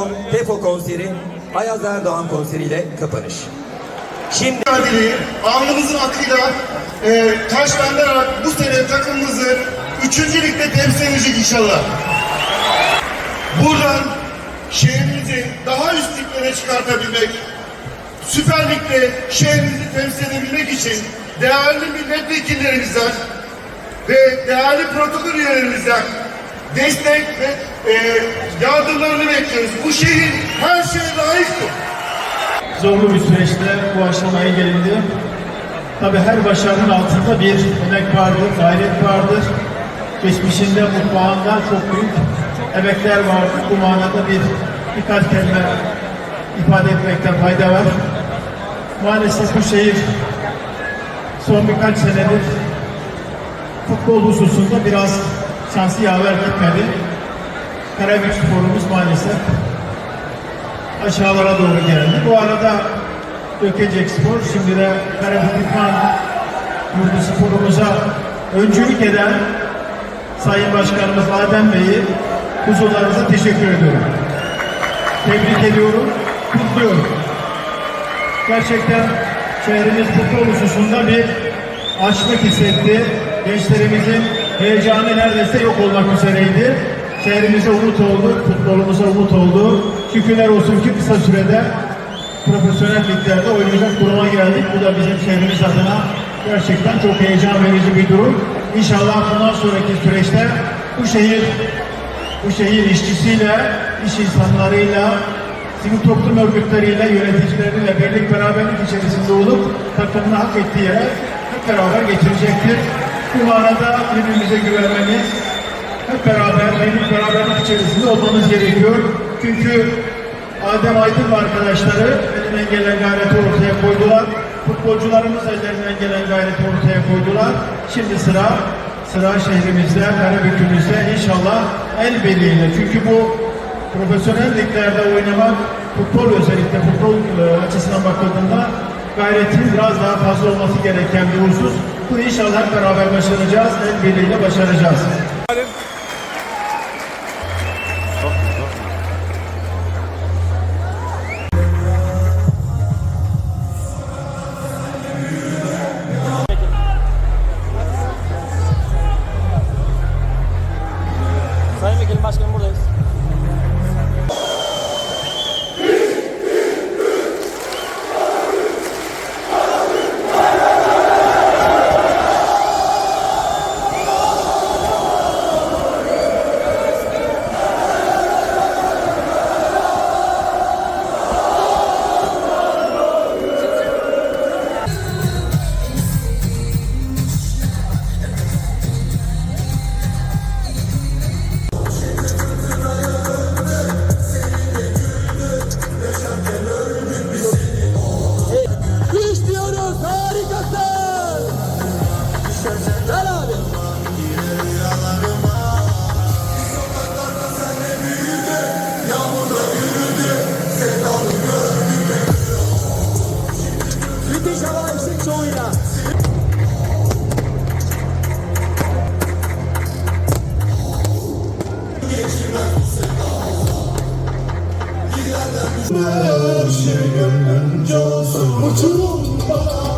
son TEFO konseri Ayaz Erdoğan konseriyle kapanış. Şimdi alnımızın akıyla e, taşlandırarak bu sene takımımızı 3. ligde temsil edecek inşallah. Buradan şehrimizi daha üst liglere çıkartabilmek, Süper Lig'de şehrimizi temsil edebilmek için değerli milletvekillerimizden ve değerli protokol üyelerimizden destek ve e, yardımlarını bekliyoruz. Bu şehir her şeye layıktır. zorlu bir süreçte bu aşamaya gelindi. Tabi her başarının altında bir emek vardır, gayret vardır. Geçmişinde mutfağında çok büyük emekler vardır. Bu manada bir birkaç kelime ifade etmekte fayda var. Maalesef bu şehir son birkaç senedir futbol hususunda biraz şansı yaver gitmedi. Karabük sporumuz maalesef aşağılara doğru geldi. Bu arada Dökecek Spor şimdi de Karabük İdman Yurdu Sporumuza öncülük eden Sayın Başkanımız Adem Bey'i huzurlarınıza teşekkür ediyorum. Tebrik ediyorum, kutluyorum. Gerçekten şehrimiz futbol hususunda bir açlık hissetti. Gençlerimizin heyecanı neredeyse yok olmak üzereydi. Şehrimize umut oldu, futbolumuza umut oldu. Şükürler olsun ki kısa sürede profesyonel liglerde oynayacak duruma geldik. Bu da bizim şehrimiz adına gerçekten çok heyecan verici bir durum. İnşallah bundan sonraki süreçte bu şehir bu şehir işçisiyle, iş insanlarıyla, sivil toplum örgütleriyle, yöneticileriyle birlik beraberlik içerisinde olup takımını hak ettiği yere hep beraber getirecektir. Bu manada birbirimize güvenmemiz, hep beraber, birlik beraberlik içerisinde olmamız gerekiyor. Çünkü Adem Aydın ve arkadaşları elinden gelen gayreti ortaya koydular. Futbolcularımız ellerinden gelen gayreti ortaya koydular. Şimdi sıra sıra şehrimizde, Karabük'ümüzde inşallah el birliğiyle. Çünkü bu profesyonel liglerde oynamak, futbol özellikle futbol e, açısından bakıldığında gayretin biraz daha fazla olması gereken bir husus. Bu inşallah hep beraber başaracağız, hep birlikte başaracağız. Sayın Vekilim Başkanım inşallah eşlik çoğuyla. Her şey gönlünce olsun Uçurum bana